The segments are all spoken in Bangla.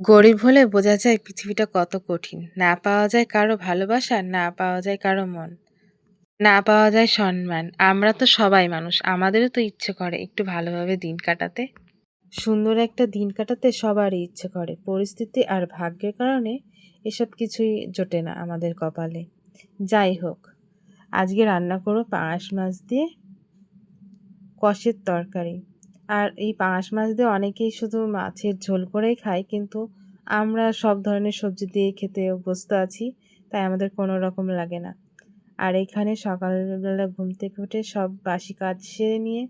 গরিব হলে বোঝা যায় পৃথিবীটা কত কঠিন। না পাওয়া যায় কারও ভালোবাসা, না পাওয়া যায় কারও মন। না পাওয়া যায় সম্মান। আমরা তো সবাই মানুষ। আমাদেরও তো ইচ্ছে করে একটু ভালোভাবে দিন কাটাতে। সুন্দর একটা দিন কাটাতে সবারই ইচ্ছে করে। পরিস্থিতি আর ভাগ্যের কারণে এসব কিছুই জোটে না আমাদের কপালে। যাই হোক, আজকে রান্না করো পাঙাশ মাছ দিয়ে কষের তরকারি। আর এই পাঙাশ মাছ দিয়ে অনেকেই শুধু মাছের ঝোল করেই খায়, কিন্তু আমরা সব ধরনের সবজি দিয়ে খেতে অভ্যস্ত আছি, তাই আমাদের কোনো রকম লাগে না। আর এখানে সকালবেলা ঘুম থেকে উঠে সব বাসি কাজ সেরে নিয়ে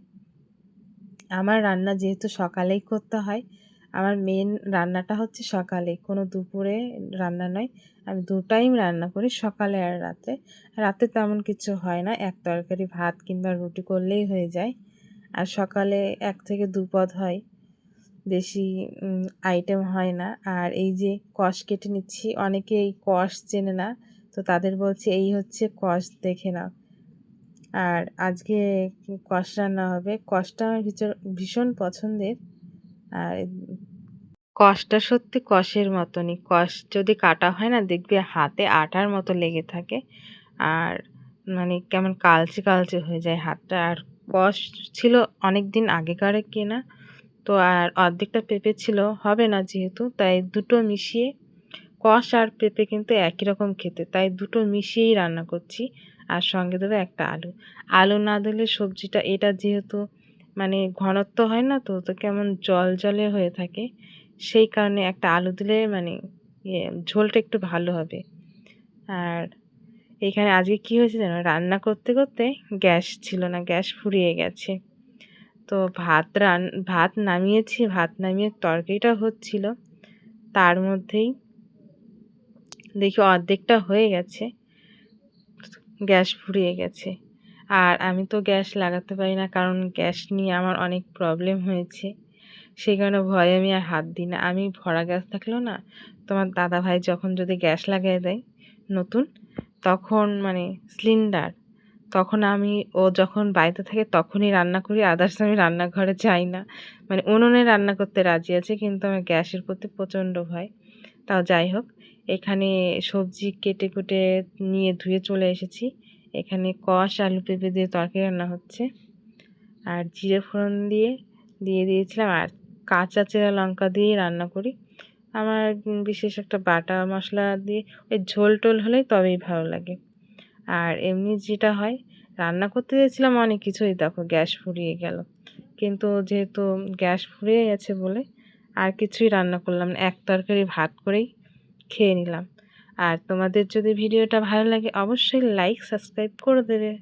আমার রান্না যেহেতু সকালেই করতে হয়, আমার মেন রান্নাটা হচ্ছে সকালে। কোনো দুপুরে রান্না নয়, আমি দু টাইম রান্না করি সকালে আর রাতে। রাতে তেমন কিছু হয় না, এক তরকারি ভাত কিংবা রুটি করলেই হয়ে যায়। আর সকালে এক থেকে দু পদ হয়, বেশি আইটেম হয় না। আর এই যে কষ কেটে নিচ্ছি অনেকে এই কষ চেনে না, তো তাদের বলছি এই হচ্ছে কষ, দেখে নাও। আর আজকে কষ রান্না হবে। কষটা আমার ভীষণ ভীষণ পছন্দের। আর কষটা সত্যি কষের মতনই। কষ যদি কাটা হয় না, দেখবে হাতে আটার মতো লেগে থাকে। আর মানে কেমন কালচে কালচে হয়ে যায় হাতটা। আর কষ ছিল অনেক দিন আগেকার কেনা। তো আর অর্ধেকটা পেঁপে ছিল, হবে না যেহেতু, তাই দুটো মিশিয়ে কষ আর পেঁপে কিন্তু একই রকম খেতে, তাই দুটো মিশিয়েই রান্না করছি। আর সঙ্গে দেবো একটা আলু। আলু না দিলে সবজিটা, এটা যেহেতু মানে ঘনত্ব হয় না তো তো কেমন জল জলে হয়ে থাকে, সেই কারণে একটা আলু দিলে মানে ইয়ে ঝোলটা একটু ভালো হবে। আর এখানে আজকে কী হয়েছে জানো? রান্না করতে করতে গ্যাস ছিল না, গ্যাস ফুরিয়ে গেছে। তো ভাত রান, ভাত নামিয়েছি, ভাত নামিয়ে তরকারিটা হচ্ছিল। তার মধ্যেই দেখি অর্ধেকটা হয়ে গেছে, গ্যাস ফুরিয়ে গেছে। আর আমি তো গ্যাস লাগাতে পারি না, কারণ গ্যাস নিয়ে আমার অনেক প্রবলেম হয়েছে। সেই কারণে ভয়ে আমি আর হাত দিই না। আমি ভরা গ্যাস থাকলেও না, তোমার দাদা ভাই যখন যদি গ্যাস লাগিয়ে দেয়, নতুন তখন মানে সিলিন্ডার তখন আমি, ও যখন বাড়িতে থাকে তখনই রান্না করি আদার্স আমি রান্নাঘরে যাই না। মানে উনুনে রান্না করতে রাজি আছে, কিন্তু আমার গ্যাসের প্রতি প্রচণ্ড ভয়। তাও যাই হোক, এখানে সবজি কেটে কুটে নিয়ে ধুয়ে চলে এসেছি। এখানে কষ, আলু পেঁপে দিয়ে তরকারি রান্না হচ্ছে। আর জিরে ফোড়ন দিয়ে দিয়ে দিয়েছিলাম। আর কাঁচা চেরা লঙ্কা দিয়েই রান্না করি। আমার বিশেষ একটা বাটা মশলা দিয়ে ওই ঝোল টোল হলেই তবেই ভালো লাগে। আর এমনি যেটা হয়, রান্না করতে গেছিলাম অনেক কিছুই, দেখো গ্যাস ফুরিয়ে গেল। কিন্তু যেহেতু গ্যাস ফুরিয়ে গেছে বলে আর কিছুই রান্না করলাম না, এক তরকারি ভাত করেই খেয়ে নিলাম। আর তোমাদের যদি ভিডিওটা ভালো লাগে, অবশ্যই লাইক সাবস্ক্রাইব করে দেবে।